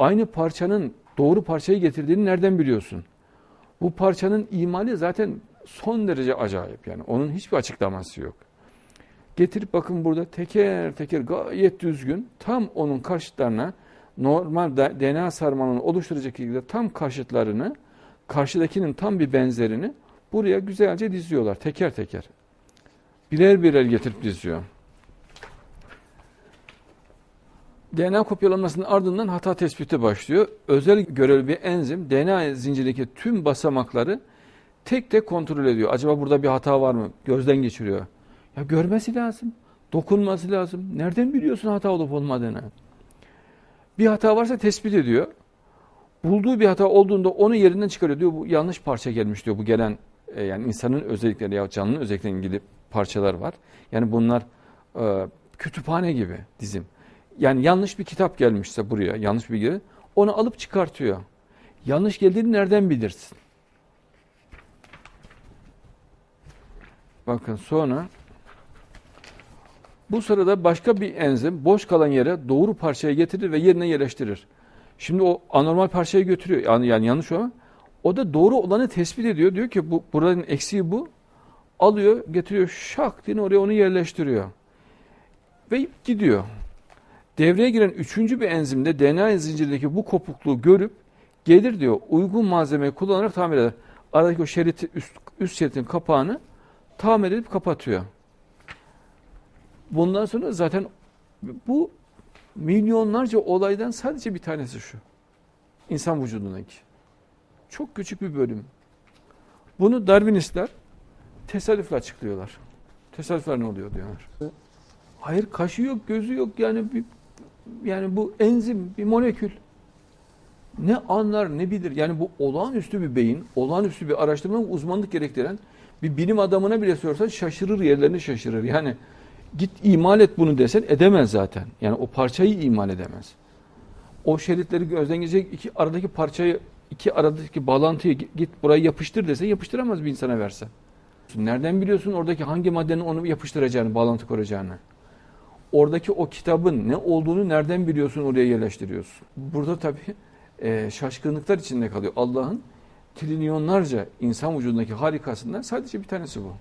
Aynı parçanın doğru parçayı getirdiğini nereden biliyorsun? Bu parçanın imali zaten son derece acayip yani. Onun hiçbir açıklaması yok. Getirip bakın burada teker teker gayet düzgün tam onun karşıtlarına normal DNA sarmalını oluşturacak şekilde tam karşıtlarını karşıdakinin tam bir benzerini buraya güzelce diziyorlar teker teker. Birer birer getirip diziyor. DNA kopyalanmasının ardından hata tespiti başlıyor. Özel görevli bir enzim DNA zincirindeki tüm basamakları tek tek kontrol ediyor. Acaba burada bir hata var mı? Gözden geçiriyor. Ya görmesi lazım. Dokunması lazım. Nereden biliyorsun hata olup olmadığını? Bir hata varsa tespit ediyor. Bulduğu bir hata olduğunda onu yerinden çıkarıyor diyor. Bu yanlış parça gelmiş diyor. Bu gelen e, yani insanın özellikleri ya canlının özelliklerine ilgili parçalar var. Yani bunlar e, kütüphane gibi dizim. Yani yanlış bir kitap gelmişse buraya, yanlış bilgi, onu alıp çıkartıyor. Yanlış geldiğini nereden bilirsin? Bakın sonra bu sırada başka bir enzim boş kalan yere doğru parçayı getirir ve yerine yerleştirir. Şimdi o anormal parçayı götürüyor. Yani, yani yanlış o. O da doğru olanı tespit ediyor. Diyor ki bu buranın eksiği bu. Alıyor, getiriyor şak diye oraya onu yerleştiriyor. Ve gidiyor. Devreye giren üçüncü bir enzimde DNA zincirindeki bu kopukluğu görüp gelir diyor uygun malzemeyi kullanarak tamir eder. Aradaki o şeriti üst, üst şeritin kapağını tamir edip kapatıyor. Bundan sonra zaten bu milyonlarca olaydan sadece bir tanesi şu. İnsan vücudundaki. Çok küçük bir bölüm. Bunu Darwinistler tesadüfle açıklıyorlar. Tesadüfler ne oluyor diyorlar. Hayır kaşı yok, gözü yok yani bir, yani bu enzim bir molekül. Ne anlar ne bilir. Yani bu olağanüstü bir beyin, olağanüstü bir araştırma uzmanlık gerektiren bir bilim adamına bile sorsan şaşırır yerlerini şaşırır. Yani git imal et bunu desen edemez zaten. Yani o parçayı imal edemez. O şeritleri gözden geçecek iki aradaki parçayı iki aradaki bağlantıyı git, burayı yapıştır desen yapıştıramaz bir insana verse. Nereden biliyorsun oradaki hangi maddenin onu yapıştıracağını, bağlantı kuracağını? Oradaki o kitabın ne olduğunu nereden biliyorsun oraya yerleştiriyorsun? Burada tabii e, şaşkınlıklar içinde kalıyor. Allah'ın trilyonlarca insan vücudundaki harikasından sadece bir tanesi bu.